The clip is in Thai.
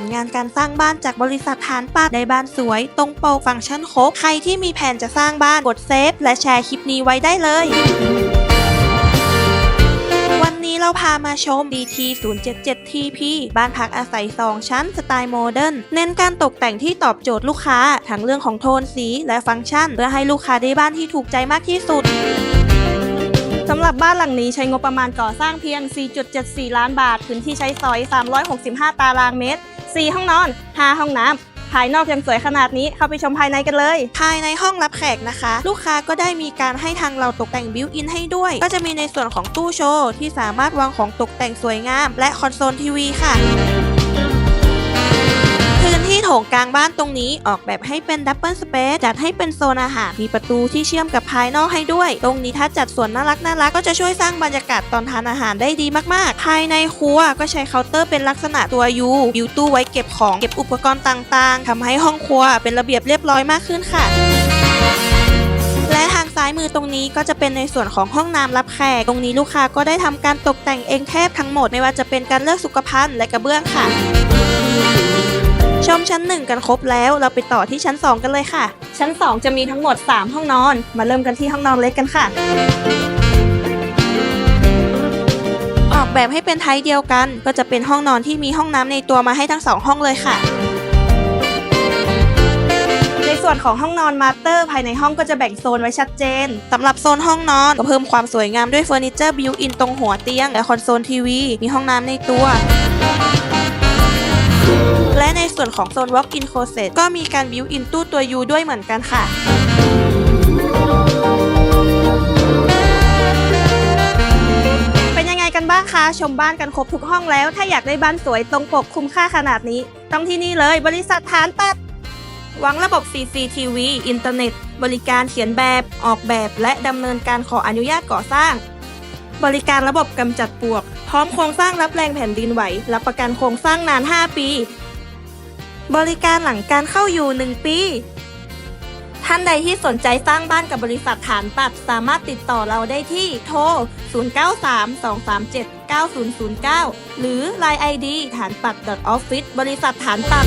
ลงานการสร้างบ้านจากบริษัทฐานปัดได้บ้านสวย ตรงโปกฟังก์ชันครบ ใครที่มีแผนจะสร้างบ้านกดเซฟและแชร์คลิปนี้ไว้ได้เลยวันนี้เราพามาชม DT 077 TP บ้านพักอาศัย 2 ชั้นสไตล์โมเดิร์น เน้นการตกแต่งที่ตอบโจทย์ลูกค้า ทั้งเรื่องของโทนสีและฟังก์ชัน เพื่อให้ลูกค้าได้บ้านที่ถูกใจมากที่สุดสำหรับบ้านหลังนี้ใช้งบประมาณก่อสร้างเพียง 4.74 ล้านบาท พื้นที่ใช้สอย 365 ตารางเมตร 4 ห้องนอน 5 ห้องน้ำภายนอกยังสวยขนาดนี้เข้าไปชมภายในกันเลย ภายในห้องรับแขกนะคะ ลูกค้าก็ได้มีการให้ทางเราตกแต่งบิวอินให้ด้วย ก็จะมีในส่วนของตู้โชว์ที่สามารถวางของตกแต่งสวยงาม และคอนโซลทีวีค่ะ ถงกลางบ้านตรงนี้ออกแบบให้เป็นดับเบิลสเปซจัดให้เป็นโซนอาหารมีประตูที่เชื่อมกับภายนอกให้ด้วย ตรงนี้ถ้าจัดส่วนน่ารักน่ารักก็จะช่วยสร้างบรรยากาศตอนทานอาหารได้ดีมากๆ ภายในครัวก็ใช้เคาน์เตอร์เป็นลักษณะตัวยูบิวตู้ไว้เก็บของเก็บอุปกรณ์ต่างๆทำให้ห้องครัวเป็นระเบียบเรียบร้อยมากขึ้นค่ะและทางซ้ายมือตรงนี้ก็จะเป็นในส่วนของห้องน้ำรับแขก ตรงนี้ลูกค้าก็ได้ทำการตกแต่งเองแทบทั้งหมด ไม่ว่าจะเป็นการเลือกสุขภัณฑ์และกระเบื้องค่ะ ชมชั้น 1 กันครบแล้ว เราไปต่อที่ชั้น 2 กันเลยค่ะ ชั้น 2 จะมีทั้งหมด 3 ห้องนอน มาเริ่มกันที่ห้องนอนเล็กกันค่ะ ออกแบบให้เป็นไทป์เดียวกัน ก็จะเป็นห้องนอนที่มีห้องน้ำในตัวมาให้ทั้งสองห้องเลยค่ะในส่วนของห้องนอนมาสเตอร์ภายในห้องก็จะแบ่งโซนไว้ชัดเจนสำหรับโซนห้องนอนก็เพิ่มความสวยงามด้วยเฟอร์นิเจอร์บิวอินตรงหัวเตียงและคอนโซลทีวี มีห้องน้ำในตัวและใน ส่วนของโซน Walk-in Closet ก็มีการบิวอินตู้ตัว U ด้วยเหมือนกันค่ะเป็นยังไงกันบ้างคะชมบ้านกันครบทุกห้องแล้ว ถ้าอยากได้บ้านสวยตรงปกคุ้มค่าขนาดนี้ ต้องที่นี่เลยบริษัทฐานปัดวางระบบ CCTV อินเทอร์เน็ต บริการเขียนแบบ ออกแบบ และดำเนินการขออนุญาตก่อสร้าง บริการระบบกำจัดปลวก พร้อมโครงสร้างรับแรงแผ่นดินไหว รับประกันโครงสร้างนาน 5 ปี บริการหลังการเข้าอยู่ 1 ปี ท่านใดที่สนใจสร้างบ้านกับบริษัทฐานปัดสามารถติดต่อเราได้ที่โทร 0932379009 หรือ Line ID ฐานปัด .office บริษัทฐานปัด